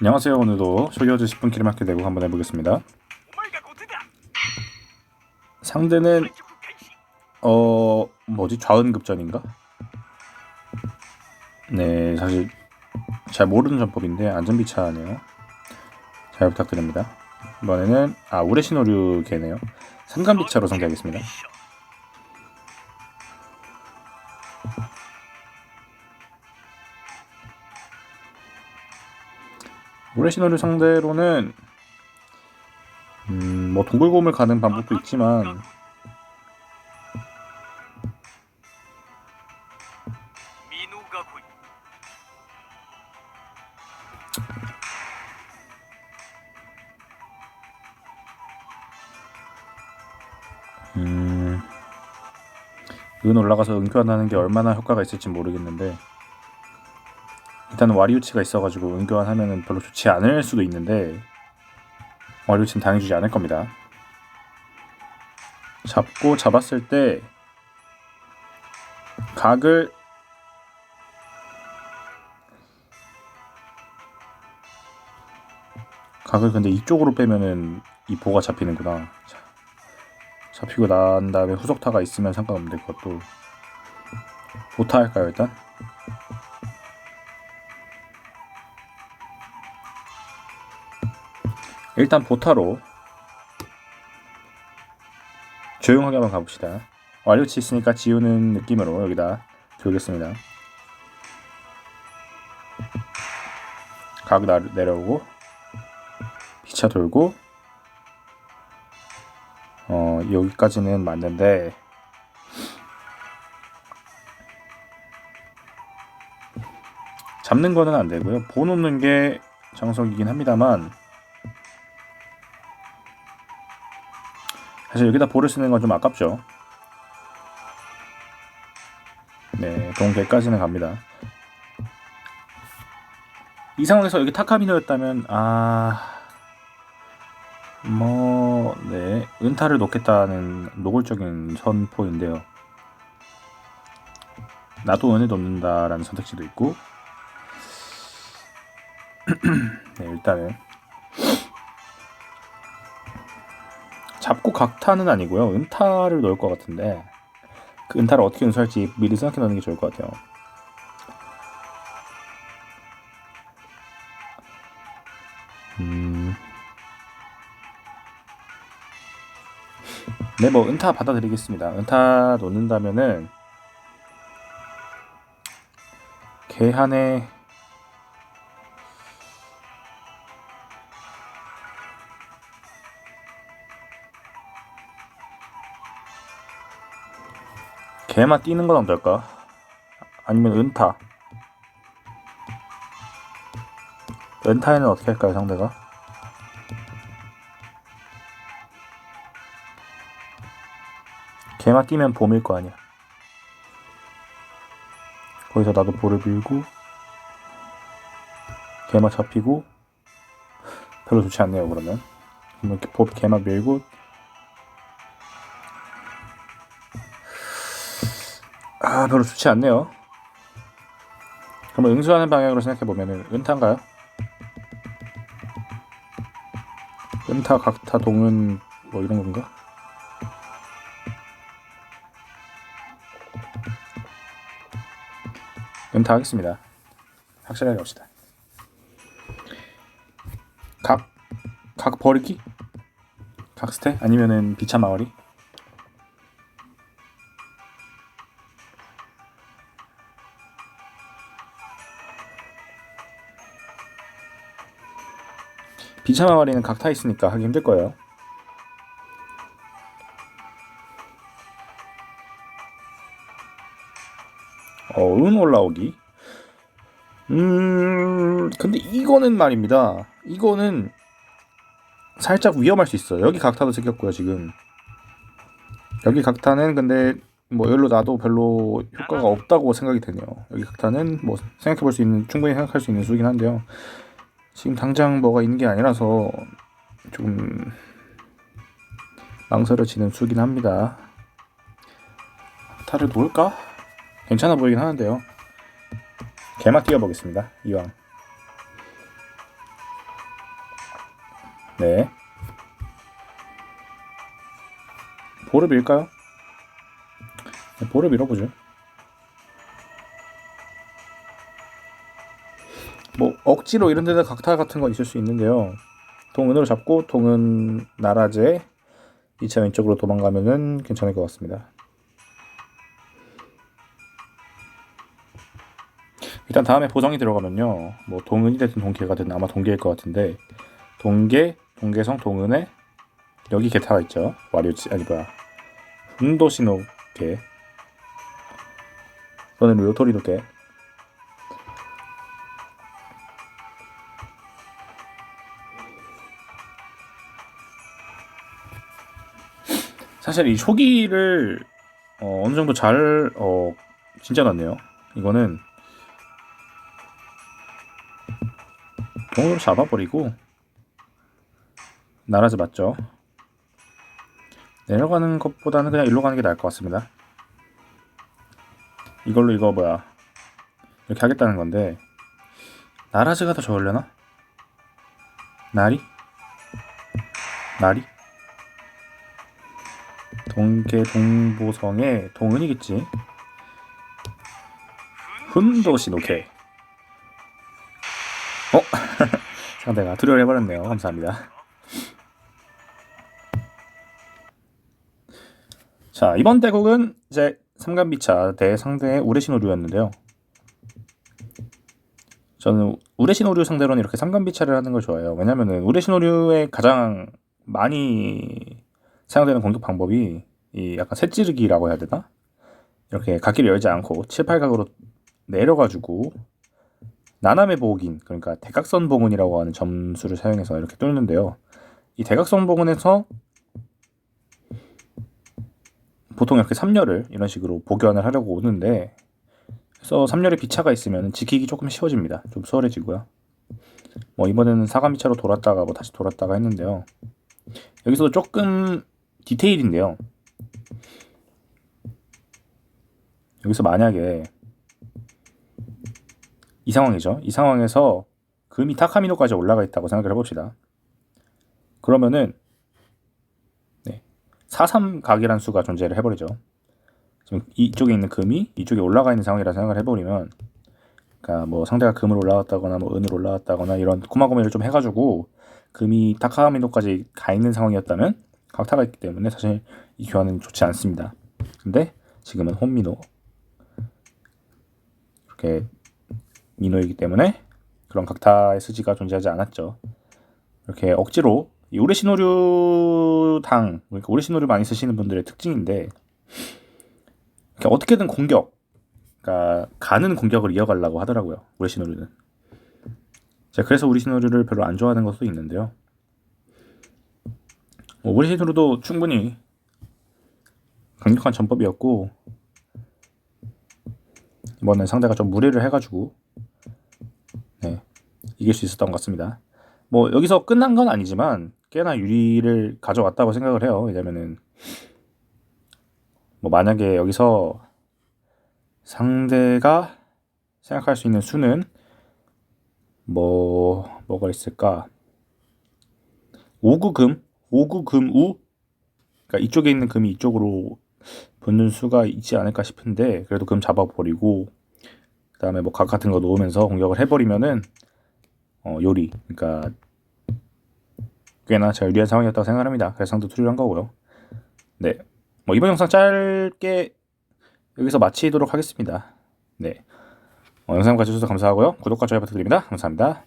안녕하세요. 오늘도 쇼리어즈 10분 키를 맞게 되고 한번 해보겠습니다. 상대는 어 뭐지 좌은급전인가? 네 사실 잘 모르는 전법인데 안전비차네요. 잘 부탁드립니다. 이번에는 아 우레시노류 개네요. 삼간비차로 상대하겠습니다. 우레시노를 상대로는 음, 뭐 동굴곰을 가는 방법도 있지만 음, 은 올라가서 은교환하는 게 얼마나 효과가 있을지 모르겠는데 일단은 와리우치가 있어가지고 은교환하면은 별로 좋지 않을 수도 있는데 와리우치는 당해주지 않을 겁니다. 잡고 잡았을 때 각을 각을 근데 이쪽으로 빼면은 이 보가 잡히는구나. 자, 잡히고 난 다음에 후속타가 있으면 상관없는데 그것도 보타 할까요 일단? 일단 보타로 조용하게 한번 가봅시다. 완료치 있으니까 지우는 느낌으로 여기다 돌겠습니다. 각 나- 내려오고 피차 돌고 어 여기까지는 맞는데 잡는 거는 안 되고요. 보 놓는 게 정석이긴 합니다만 사실 여기다 볼을 쓰는 건 좀 아깝죠. 네, 동계까지는 갑니다. 이 상황에서 여기 타카미노였다면 아... 뭐... 네, 은타를 놓겠다는 노골적인 선포인데요. 나도 은을 놓는다라는 선택지도 있고 네, 일단은 각타는 아니고요. 은타를 넣을 것 같은데 그 은타를 어떻게 운수할지 미리 생각해 놓는 게 좋을 것 같아요. 음... 네, 뭐 은타 받아드리겠습니다. 은타 놓는다면은 개한에 개만 뛰는 건 어떨까? 아니면 은타. 은타에는 어떻게 할까요, 상대가? 개만 뛰면 봄일 거 아니야. 거기서 나도 볼을 밀고 개만 잡히고 별로 좋지 않네요, 그러면. 개만 밀고 아 별로 좋지 않네요. 그러면 응수하는 방향으로 생각해 보면은 은타인가요? 은타, 각타, 동은 뭐 이런 건가? 은타 하겠습니다. 확실하게 합시다. 각, 각 버리기? 각스테? 아니면은 비차 마을이? 비차 마을이는 각 타 있으니까 하기 힘들 거예요. 어, 은 올라오기. 음, 근데 이거는 말입니다. 이거는 살짝 위험할 수 있어요. 여기 각타도 생겼고요, 지금. 여기 각타는 근데 뭐 여기로 놔도 별로 효과가 없다고 생각이 되네요. 여기 각타는 뭐 생각해 볼 수 있는 충분히 생각할 수 있는 수긴 한데요. 지금 당장 뭐가 있는 게 아니라서 조금 망설여지는 수긴 합니다. 타를 놓을까? 괜찮아 보이긴 하는데요. 개만 뛰어보겠습니다. 이왕. 네. 볼을 밀까요? 네, 볼을 밀어보죠. 뭐 억지로 이런 데다 각타 같은 건 있을 수 있는데요. 동은으로 잡고 동은 나라제 2차 왼쪽으로 도망가면은 괜찮을 것 같습니다. 일단 다음에 보정이 들어가면요. 뭐 동은이 됐든 동계가 됐든 아마 동계일 것 같은데 동계, 동계성, 동은에 여기 게타가 있죠. 와류치 아니 뭐야 훈도시노게 또는 료토리노게 사실 이 초기를 어, 어느 정도 잘 어, 진짜 났네요. 이거는 동으로 잡아버리고 나라즈 맞죠? 내려가는 것보다는 그냥 일로 가는 게 나을 것 같습니다. 이걸로 이거 뭐야 이렇게 하겠다는 건데 나라즈가 더 좋으려나? 나리? 나리? 동계 동보성의 동은이겠지. 훈도신 오케이. 어? 상대가 투려를 해버렸네요. 감사합니다. 자 이번 대국은 이제 삼간비차 대 상대의 우레시노류였는데요. 저는 우레시노류 상대로는 이렇게 삼간비차를 하는 걸 좋아해요. 왜냐면은 우레시노류의 가장 많이 사용되는 공격 방법이 이 약간 새찌르기라고 해야 되나? 이렇게 각기를 열지 않고 7, 8각으로 내려가지고 나남의 보호긴 그러니까 대각선 봉은이라고 하는 점수를 사용해서 이렇게 뚫는데요. 이 대각선 봉은에서 보통 이렇게 3열을 이런 식으로 복연을 하려고 오는데 그래서 3열에 비차가 있으면 지키기 조금 쉬워집니다. 좀 수월해지고요. 뭐 이번에는 사가미차로 돌았다가 뭐 다시 돌았다가 했는데요. 여기서도 조금 디테일인데요. 여기서 만약에 이 상황이죠. 이 상황에서 금이 타카미노까지 올라가 있다고 생각을 해봅시다. 그러면은 네, 4, 3각이라는 수가 존재를 해버리죠. 지금 이쪽에 있는 금이 이쪽에 올라가 있는 상황이라 생각을 해버리면 그러니까 뭐 상대가 금을 올라왔다거나 뭐 은을 올라왔다거나 이런 고마고미를 좀 해가지고 금이 타카미노까지 가 있는 상황이었다면 각타가 있기 때문에 사실 이 교환은 좋지 않습니다. 근데 지금은 홈미노 이렇게 미노이기 때문에 그런 각타의 수지가 존재하지 않았죠. 이렇게 억지로 이 우레시노류 당 그러니까 우레시노류 많이 쓰시는 분들의 특징인데 이렇게 어떻게든 공격 그러니까 가는 공격을 이어가려고 하더라고요. 우레시노류는 제가 그래서 우레시노류를 별로 안 좋아하는 것도 있는데요. 뭐 우레시노류도 충분히 강력한 전법이었고 이번엔 상대가 좀 무리를 해가지고 네, 이길 수 있었던 것 같습니다. 뭐 여기서 끝난 건 아니지만 꽤나 유리를 가져왔다고 생각을 해요. 왜냐면은 뭐 만약에 여기서 상대가 생각할 수 있는 수는 뭐 뭐가 있을까? 5구금, 5구금우 그러니까 이쪽에 있는 금이 이쪽으로 붙는 수가 있지 않을까 싶은데 그래도 금 잡아버리고 그 다음에 뭐 각 같은 거 놓으면서 공격을 해버리면은 어, 요리 그러니까 꽤나 잘 유리한 상황이었다고 생각합니다. 그래서 상도 투리를 한 거고요. 네, 뭐 이번 영상 짧게 여기서 마치도록 하겠습니다. 네, 어, 영상 봐주셔서 감사하고요. 구독과 좋아요 부탁드립니다. 감사합니다.